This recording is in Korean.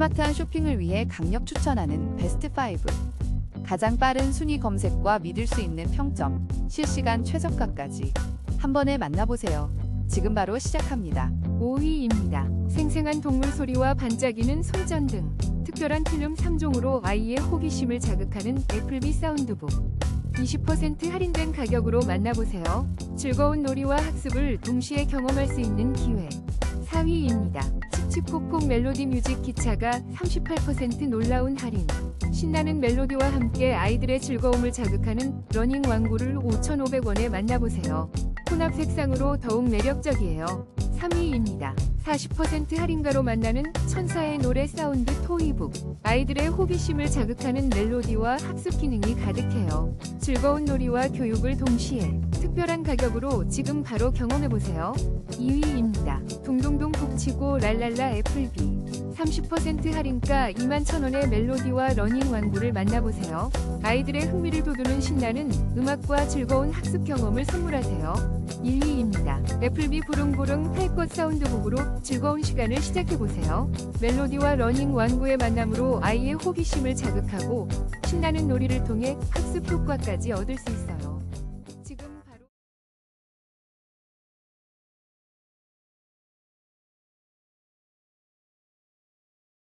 스마트한 쇼핑을 위해 강력 추천하는 베스트 5. 가장 빠른 순위 검색과 믿을 수 있는 평점, 실시간 최저가까지 한 번에 만나보세요. 지금 바로 시작합니다. 5위입니다. 생생한 동물 소리와 반짝이는 손전등, 특별한 필름 3종으로 아이의 호기심을 자극하는 애플비 사운드북. 20% 할인된 가격으로 만나보세요. 즐거운 놀이와 학습을 동시에 경험할 수 있는 기회. 4위입니다. 칙칙폭폭 멜로디 뮤직 기차가 38% 놀라운 할인. 신나는 멜로디와 함께 아이들의 즐거움을 자극하는 러닝 왕구를 5,500원에 만나보세요. 혼합 색상으로 더욱 매력적이에요. 3위입니다. 40% 할인가로 만나는 천사의 노래 사운드 토이북. 아이들의 호기심을 자극하는 멜로디와 학습 기능이 가득해요. 즐거운 놀이와 교육을 동시에 특별한 가격으로 지금 바로 경험해보세요. 2위입니다. 북치고 랄랄라 애플비. 30% 할인가 21,000원의 멜로디와 러닝 완구를 만나보세요. 아이들의 흥미를 돋우는 신나는 음악과 즐거운 학습 경험을 선물하세요. 1위입니다. 애플비 부릉부릉 탈것 사운드북으로 즐거운 시간을 시작해보세요. 멜로디와 러닝 완구의 만남으로 아이의 호기심을 자극하고 신나는 놀이를 통해 학습 효과까지 얻을 수 있어요.